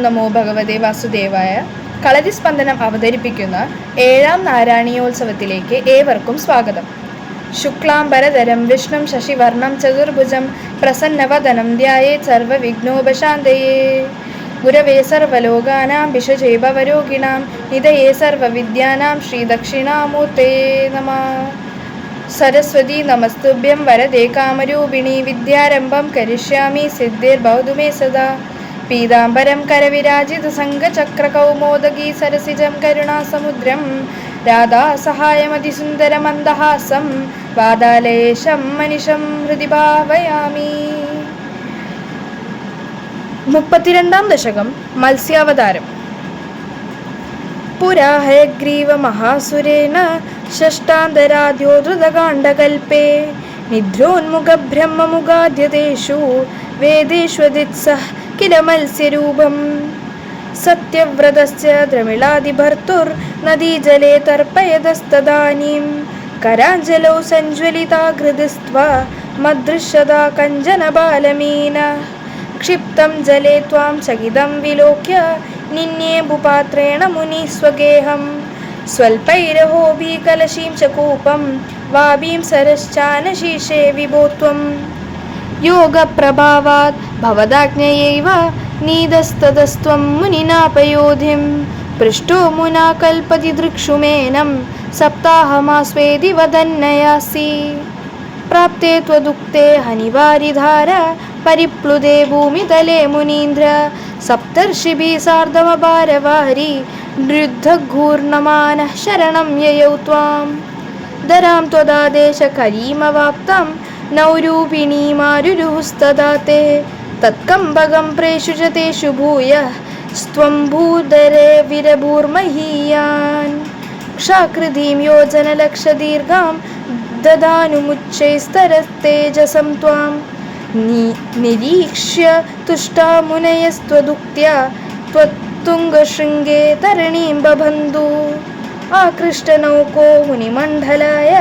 നമോ ഭഗവതേ വാസുദേവായ കളരിസ്പന്ദനം അവതരിപ്പിക്കുന്ന ഏഴാം നാരായണീയോത്സവത്തിലേക്ക് ഏവർക്കും സ്വാഗതം. ശുക്ലാംബരധരം വിഷ്ണും ശശിവർണം ചതുർഭുജം പ്രസന്നവദനം ധ്യായേ സർവവിഘ്നോപശാന്തയേ. ഗുരവേ സർവലോകാനാം വിഷജൈഭവരോഗിണാം നിതയേ സർവവിദ്യാനാം ശ്രീദക്ഷിണാമൂർത്തേ നമ. സരസ്വതി നമസ്തുഭ്യം വരദേ കാമരൂപിണി വിദ്യാരംഭം കരിഷ്യാമി സിദ്ധിർഭവതു ബൗതുമേ സദാ. പീതാംബരം കരവിരാജിത സംഘചക്രകൗമോദകീ സരസിജം കരുണാസമുദ്രം. രാധാസഹായമതിസുന്ദരമന്ദഹാസം വാദാലേശം മനിഷം ഹൃദി ഭാവയാമി. മുപ്പത്തിരണ്ടാം ദശകം മത്സ്യാവതാരം. പുരാഹയഗ്രീവമഹാസുരേണ നിദ്രോന്മുഖ ബ്രഹ്മമുഖാദ്യതേഷു വേദേഷ്വദിത്സഹ കില മത്സ്യരൂപം സത്യവ്രതശ്ച ദ്രമിളാതിഭർത്തുർ നദീജലേ തർപ്പയതസ്തദാനീം കരാഞ്ജലോ സഞ്ജ്വലിതാകൃതിസ്ത്വ മദൃശ്യതാ കഞ്ചന ബാലമീന ക്ഷിപ്തം ജലേ ത്വാം ചകിതം വിലോക്യ നിന്യേമ്പുപാത്രേണ മുനി സ്വഗേഹം സ്വൽപൈരഹോഭി കലശീം ചകൂപം വാബീം സരശ്ചാനശീഷേ വിഭോത്വം योगप्रभावात् भवदाज्ञयैव नीदस्तदस्त्वं मुनिनापयोधिं पृष्ठो मुना कल्पति दृक्षुमेनं सप्ताहमास्वेदि वदन्नयासि। प्राप्ते त्वदुक्ते हनिवारिधार परिप्लुदे भूमितले मुनीन्द्र। सप्तर्षिभिः सार्धमभारवारि नृद्धघूर्णमानः शरणं ययौ त्वां दरां त्वदादेशकरीमवाप्तां नौरूपिणीमारुरुस्तदा ते तत्कम्बगं प्रेषु च तेषु भूयः स्त्वं भूधरे विरभूर्महीयान्। क्षाकृतिं योजनलक्षदीर्घां ददानुमुच्चैस्तरस्तेजसं त्वां। नि निरीक्ष्य तुष्टा मुनयस्त्वदुक्त्या त्वत्तुङ्गशृङ्गे तरणीं बबन्धु आकृष्टनौको मुनिमण्डलाय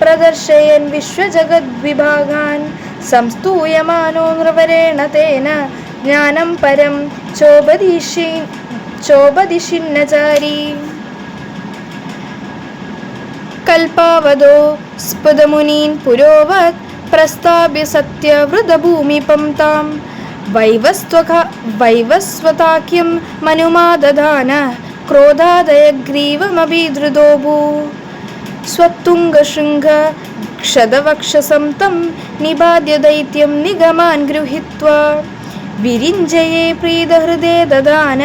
പ്രദർശയൻ വിശ്വജഗദ്വിഭാഗാൻ. സംസ്തൂയമാനോ നൃവരേണ തേന. ജ്ഞാനം പരം ചോപദിഷി ചോപദിഷിന്നചാരി കൽപ്പാവതോ സ്ഫുതമുനീൻ പുരോവത് പ്രസ്താപ്യ സത്യവൃതഭൂമിപം താം. വൈവസ്വക വൈവസ്വതാക്യം മനുമാദധാന. ക്രോധാദയഗ്രീവമഭീധൃതോഭൂ स्वत्तुङ्गशृङ्ग क्षदवक्षसं तं निबाद्य दैत्यं निगमान् गृहीत्वा विरिञ्जये प्रीतहृदे ददान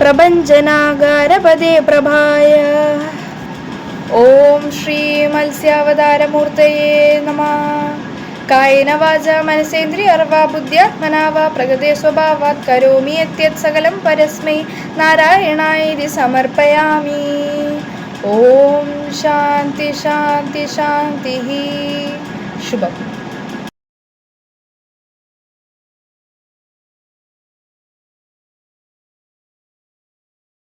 प्रभञ्जनागारपदे प्रभाय ॐ श्रीमत्स्यावतारमूर्तये नमः कायेन वाचा मनसेन्द्रियर्वा बुद्ध्यात्मना वा प्रगते स्वभावात् करोमि यत्यत् सकलं परस्मै नारायणाय इति ओम शांति शांति शांति ही। शुभम।